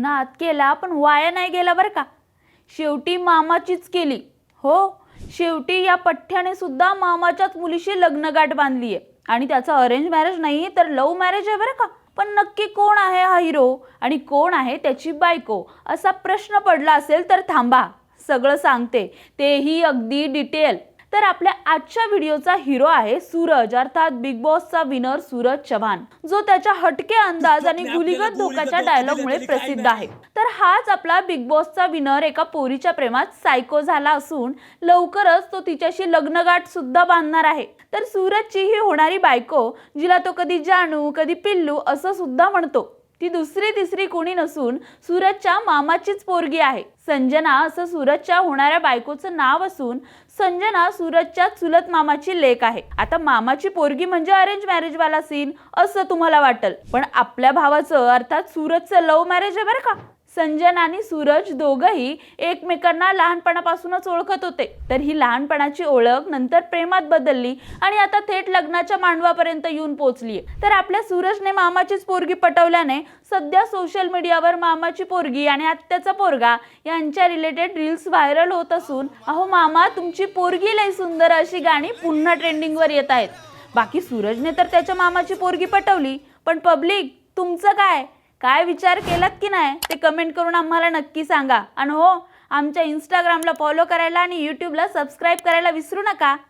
नात केला पण वाया नाही गेला बरं का? शेवटी मामाचीच केली. हो शेवटी या पठ्ठ्याने सुद्धा मामाच्याच मुलीशी लग्नगाठ बांधली आहे आणि त्याचं अरेंज मॅरेज नाही तर लव्ह मॅरेज आहे बरं का? पण नक्की कोण आहे हा हिरो आणि कोण आहे त्याची बायको? असा प्रश्न पडला असेल तर थांबा. सगळं सांगते. तेही अगदी डिटेल तर आपल्या आजच्या व्हिडिओचा हिरो आहे सूरज अर्थात बिग बॉसचा विनर सूरज चव्हाण जो त्याच्या हटके अंदाज आणि गुलीगत धोकाच्या डायलॉगमुळे प्रसिद्ध आहे. तर हाच आपला बिग बॉसचा विनर एका पोरीच्या प्रेमात सायको झाला असून लवकरच तो तिच्याशी लग्नगाठ सुद्धा बांधणार आहे. तर सूरजची ही होणारी बायको जिला तो कधी जानू कधी पिल्लू असं सुद्धा म्हणतो. ती दुसरी तिसरी कोणी नसून सूरजच्या मामाचीच पोरगी आहे. संजना असं सूरजच्या होणाऱ्या बायकोचं नाव असून संजना सूरजच्या चुलत मामाची लेक आहे. आता मामाची पोरगी म्हणजे अरेंज मॅरेज वाला सीन असं तुम्हाला वाटेल. पण आपल्या भावाचं अर्थात सूरजचं लव्ह मॅरेज आहे बरं का? संजन आणि सूरज दोघंही एकमेकांना लहानपणापासूनच ओळखत होते. तर ही लहानपणाची ओळख नंतर प्रेमात बदलली आणि आता थेट लग्नाच्या मांडवापर्यंत येऊन पोहोचली तर आपल्या सूरजने मामाचीच पोरगी पटवल्याने सध्या सोशल मीडियावर मामाची पोरगी आणि आत्याचा पोरगा यांच्या रिलेटेड रील्स व्हायरल होत असून अहो मामा तुमची पोरगी लय सुंदर अशी गाणी पुन्हा ट्रेंडिंगवर येत आहेत. बाकी सूरजने तर त्याच्या मामाची पोरगी पटवली पण पब्लिक तुमचं काय? काय विचार केलात की नाही ते कमेंट करून आम्हाला नक्की सांगा. आणि हो आमच्या इंस्टाग्रामला फॉलो करायला आणि यूट्यूबला सबस्क्राईब करायला विसरू नका.